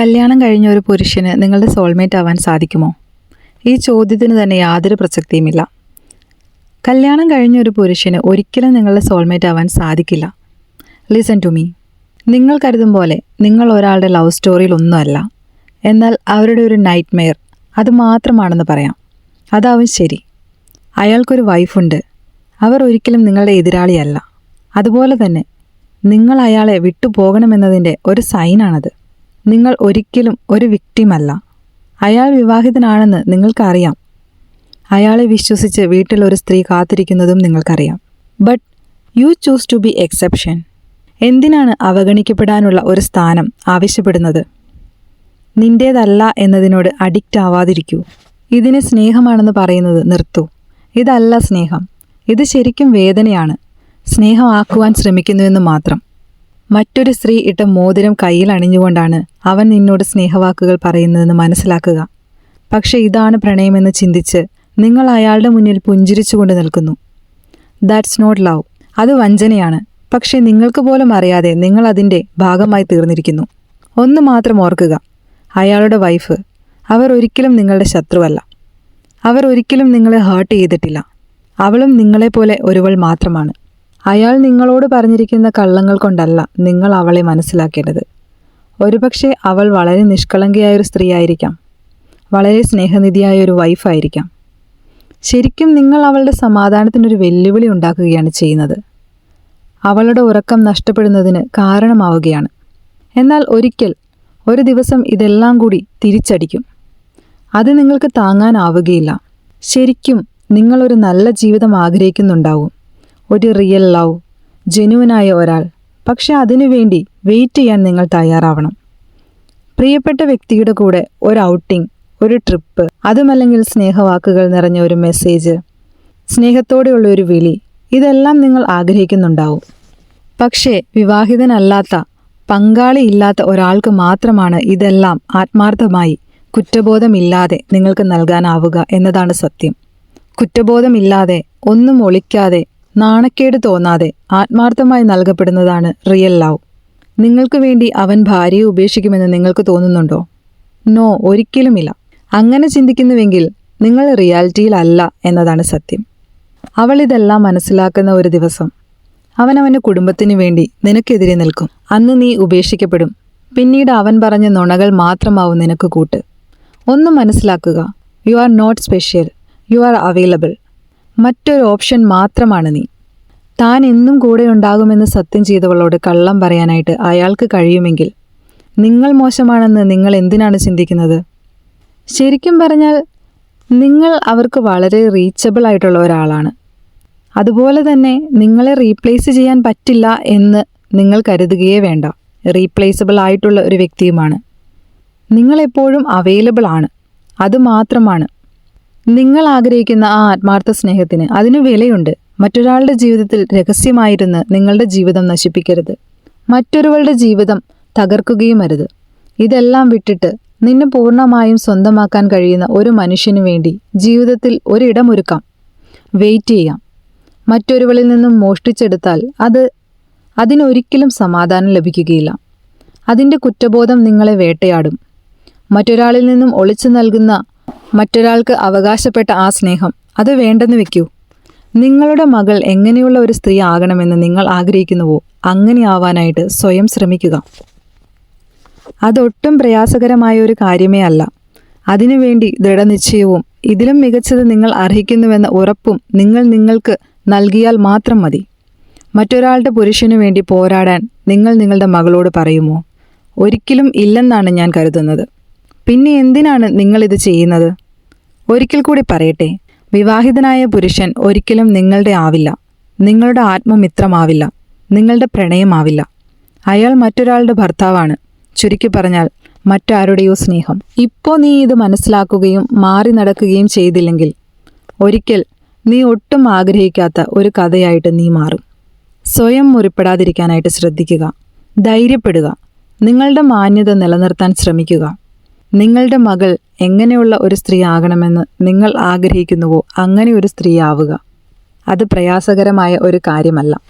കല്യാണം കഴിഞ്ഞ ഒരു പുരുഷന് നിങ്ങളുടെ സോൾമേറ്റ് ആവാൻ സാധിക്കുമോ? ഈ ചോദ്യത്തിന് തന്നെ യാതൊരു പ്രസക്തിയുമില്ല. കല്യാണം കഴിഞ്ഞ ഒരു പുരുഷന് ഒരിക്കലും നിങ്ങളുടെ സോൾമേറ്റ് ആവാൻ സാധിക്കില്ല. ലിസൺ ടു മീ നിങ്ങൾ കരുതും പോലെ നിങ്ങൾ ഒരാളുടെ ലവ് സ്റ്റോറിയിൽ ഒന്നുമല്ല. എന്നാൽ അവരുടെ ഒരു നൈറ്റ് മെയർ അത് മാത്രമാണെന്ന് പറയാം. അതാവും ശരി. അയാൾക്കൊരു വൈഫുണ്ട് അവർ ഒരിക്കലും നിങ്ങളുടെ എതിരാളിയല്ല. അതുപോലെ തന്നെ നിങ്ങൾ അയാളെ വിട്ടുപോകണമെന്നതിന്റെ ഒരു സൈനാണത് നിങ്ങൾ ഒരിക്കലും ഒരു വിക്ടിമല്ല അയാൾ വിവാഹിതനാണെന്ന് നിങ്ങൾക്കറിയാം. അയാളെ വിശ്വസിച്ച് വീട്ടിൽ ഒരു സ്ത്രീ കാത്തിരിക്കുന്നതും നിങ്ങൾക്കറിയാം. But you choose to be exception എന്തിനാണ് അവഗണിക്കപ്പെടാനുള്ള ഒരു സ്ഥാനം ആവശ്യപ്പെടുന്നത്? നിന്റേതല്ല എന്നതിനോട് അഡിക്റ്റ് ആവാതിരിക്കൂ. ഇതിനെ സ്നേഹമാണെന്ന് പറയുന്നത് നിർത്തൂ. ഇതല്ല സ്നേഹം. ഇത് ശരിക്കും വേദനയാണ്. സ്നേഹമാക്കുവാൻ ശ്രമിക്കുന്നുവെന്ന് മാത്രം. മറ്റൊരു സ്ത്രീ ഇട്ട മോതിരം കയ്യിൽ അണിഞ്ഞുകൊണ്ടാണ് അവൻ നിന്നോട് സ്നേഹവാക്കുകൾ പറയുന്നതെന്ന് മനസ്സിലാക്കുക. പക്ഷെ ഇതാണ് പ്രണയമെന്ന് ചിന്തിച്ച് നിങ്ങൾ അയാളുടെ മുന്നിൽ പുഞ്ചിരിച്ചുകൊണ്ട് നിൽക്കുന്നു. ദാറ്റ്സ് നോട്ട് ലവ് അത് വഞ്ചനയാണ്. പക്ഷെ നിങ്ങൾക്ക് പോലും അറിയാതെ നിങ്ങൾ അതിന്റെ ഭാഗമായി തീർന്നിരിക്കുന്നു. ഒന്ന് മാത്രം ഓർക്കുക. അയാളുടെ വൈഫ് അവർ ഒരിക്കലും നിങ്ങളുടെ ശത്രുവല്ല. അവർ ഒരിക്കലും നിങ്ങളെ ഹേർട്ട് ചെയ്തിട്ടില്ല. അവളും നിങ്ങളെപ്പോലെ ഒരുവൾ മാത്രമാണ്. അയാൾ നിങ്ങളോട് പറഞ്ഞിരിക്കുന്ന കള്ളങ്ങൾ കൊണ്ടല്ല നിങ്ങൾ അവളെ മനസ്സിലാക്കേണ്ടത്. ഒരുപക്ഷെ അവൾ വളരെ നിഷ്കളങ്കയായ ഒരു സ്ത്രീയായിരിക്കാം. വളരെ സ്നേഹനിധിയായ ഒരു വൈഫായിരിക്കാം ശരിക്കും നിങ്ങൾ അവളുടെ സമാധാനത്തിനൊരു വെല്ലുവിളി ഉണ്ടാക്കുകയാണ് ചെയ്യുന്നത്. അവളുടെ ഉറക്കം നഷ്ടപ്പെടുന്നതിന് കാരണമാവുകയാണ്. എന്നാൽ ഒരിക്കൽ ഒരു ദിവസം ഇതെല്ലാം കൂടി തിരിച്ചടിക്കും. അത് നിങ്ങൾക്ക് താങ്ങാനാവുകയില്ല. ശരിക്കും നിങ്ങളൊരു നല്ല ജീവിതം ആഗ്രഹിക്കുന്നുണ്ടാവും. ഒരു റിയൽ ലവ് ജെനുവനായ ഒരാൾ. പക്ഷെ അതിനുവേണ്ടി വെയിറ്റ് ചെയ്യാൻ നിങ്ങൾ തയ്യാറാവണം. പ്രിയപ്പെട്ട വ്യക്തിയുടെ കൂടെ ഒരു ഔട്ടിംഗ് ഒരു ട്രിപ്പ് അതുമല്ലെങ്കിൽ സ്നേഹവാക്കുകൾ നിറഞ്ഞ ഒരു മെസ്സേജ് സ്നേഹത്തോടെയുള്ള ഒരു വിളി ഇതെല്ലാം നിങ്ങൾ ആഗ്രഹിക്കുന്നുണ്ടാവും. പക്ഷേ വിവാഹിതനല്ലാത്ത പങ്കാളിയില്ലാത്ത ഒരാൾക്ക് മാത്രമാണ് ഇതെല്ലാം ആത്മാർത്ഥമായി കുറ്റബോധമില്ലാതെ നിങ്ങൾക്ക് നൽകാനാവുക എന്നതാണ് സത്യം. കുറ്റബോധമില്ലാതെ ഒന്നും ഒളിക്കാതെ നാണക്കേട് തോന്നാതെ ആത്മാർത്ഥമായി നൽകപ്പെടുന്നതാണ് റിയൽ ലവ്. നിങ്ങൾക്ക് വേണ്ടി അവൻ ഭാര്യയെ ഉപേക്ഷിക്കുമെന്ന് നിങ്ങൾക്ക് തോന്നുന്നുണ്ടോ? നോ ഒരിക്കലുമില്ല. അങ്ങനെ ചിന്തിക്കുന്നുവെങ്കിൽ നിങ്ങൾ റിയാലിറ്റിയിലല്ല എന്നതാണ് സത്യം. അവൾ ഇതെല്ലാം മനസ്സിലാക്കുന്ന ഒരു ദിവസം അവൻ അവന്റെ കുടുംബത്തിനു വേണ്ടി നിനക്കെതിരെ നിൽക്കും. അന്ന് നീ ഉപേക്ഷിക്കപ്പെടും. പിന്നീട് അവൻ പറഞ്ഞ നുണകൾ മാത്രമാവും നിനക്ക് കൂട്ട്. ഒന്നും മനസ്സിലാക്കുക. You are not special you are available മറ്റൊരു ഓപ്ഷൻ മാത്രമാണ് നീ. താൻ എന്നും കൂടെ ഉണ്ടാകുമെന്ന് സത്യം ചെയ്തവളോട് കള്ളം പറയാനായിട്ട് അയാൾക്ക് കഴിയുമെങ്കിൽ നിങ്ങൾ മോശമാണെന്ന് നിങ്ങൾ എന്തിനാണ് ചിന്തിക്കുന്നത്? ശരിക്കും പറഞ്ഞാൽ നിങ്ങൾ അവർക്ക് വളരെ റീച്ചബിൾ ആയിട്ടുള്ള ഒരാളാണ്. അതുപോലെ തന്നെ നിങ്ങളെ റീപ്ലേസ് ചെയ്യാൻ പറ്റില്ല എന്ന് നിങ്ങൾ കരുതുകയേ വേണ്ട. റീപ്ലേസബിൾ ആയിട്ടുള്ള ഒരു വ്യക്തിയുമാണ്. നിങ്ങളെപ്പോഴും അവൈലബിൾ ആണ്. അതുമാത്രമാണ് നിങ്ങൾ ആഗ്രഹിക്കുന്ന ആ ആത്മാർത്ഥ സ്നേഹത്തിന് അതിന് വിലയുണ്ട്. മറ്റൊരാളുടെ ജീവിതത്തിൽ രഹസ്യമായിരുന്ന് നിങ്ങളുടെ ജീവിതം നശിപ്പിക്കരുത്. മറ്റൊരുവളുടെ ജീവിതം തകർക്കുകയും അരുത്. ഇതെല്ലാം വിട്ടിട്ട് നിന്നെ പൂർണമായും സ്വന്തമാക്കാൻ കഴിയുന്ന ഒരു മനുഷ്യനു വേണ്ടി ജീവിതത്തിൽ ഒരിടമൊരുക്കാം. വെയിറ്റ് ചെയ്യാം. മറ്റൊരുവളിൽ നിന്നും മോഷ്ടിച്ചെടുത്താൽ അത് അതിനൊരിക്കലും സമാധാനം ലഭിക്കുകയില്ല. അതിന്റെ കുറ്റബോധം നിങ്ങളെ വേട്ടയാടും. മറ്റൊരാളിൽ നിന്നും ഒളിച്ചു നൽകുന്ന മറ്റൊരാൾക്ക് അവകാശപ്പെട്ട ആ സ്നേഹം അത് വേണ്ടെന്ന് വെക്കൂ. നിങ്ങളുടെ മകൾ എങ്ങനെയുള്ള ഒരു സ്ത്രീ ആകണമെന്ന് നിങ്ങൾ ആഗ്രഹിക്കുന്നുവോ അങ്ങനെ ആവാനായിട്ട് സ്വയം ശ്രമിക്കുക. അതൊട്ടും പ്രയാസകരമായ ഒരു കാര്യമേ അല്ല. അതിനുവേണ്ടി ദൃഢനിശ്ചയവും ഇതിലും മികച്ചത് നിങ്ങൾ അർഹിക്കുന്നുവെന്ന ഉറപ്പും നിങ്ങൾ നിങ്ങൾക്ക് നൽകിയാൽ മാത്രം മതി. മറ്റൊരാളുടെ പുരുഷനു വേണ്ടി പോരാടാൻ നിങ്ങൾ നിങ്ങളുടെ മകളോട് പറയുമോ? ഒരിക്കലും ഇല്ലെന്നാണ് ഞാൻ കരുതുന്നത്. പിന്നെ എന്തിനാണ് നിങ്ങളിത് ചെയ്യുന്നത്? ഒരിക്കൽ കൂടി പറയട്ടെ. വിവാഹിതനായ പുരുഷൻ ഒരിക്കലും നിങ്ങളുടെ ആവില്ല. നിങ്ങളുടെ ആത്മമിത്രമാവില്ല നിങ്ങളുടെ പ്രണയമാവില്ല. അയാൾ മറ്റൊരാളുടെ ഭർത്താവാണ്. ചുരുക്കി പറഞ്ഞാൽ മറ്റാരുടെയോ സ്നേഹം. ഇപ്പോൾ നീ ഇത് മനസ്സിലാക്കുകയും മാറി നടക്കുകയും ചെയ്തില്ലെങ്കിൽ ഒരിക്കൽ നീ ഒട്ടും ആഗ്രഹിക്കാത്ത ഒരു കഥയായിട്ട് നീ മാറും. സ്വയം മുറിപ്പെടാതിരിക്കാനായിട്ട് ശ്രദ്ധിക്കുക. ധൈര്യപ്പെടുക. നിങ്ങളുടെ മാന്യത നിലനിർത്താൻ ശ്രമിക്കുക. നിങ്ങളുടെ മകൾ എങ്ങനെയുള്ള ഒരു സ്ത്രീ ആകണമെന്ന് നിങ്ങൾ ആഗ്രഹിക്കുന്നുവോ അങ്ങനെ ഒരു സ്ത്രീ ആവുക. അത് പ്രയാസകരമായ ഒരു കാര്യമല്ല.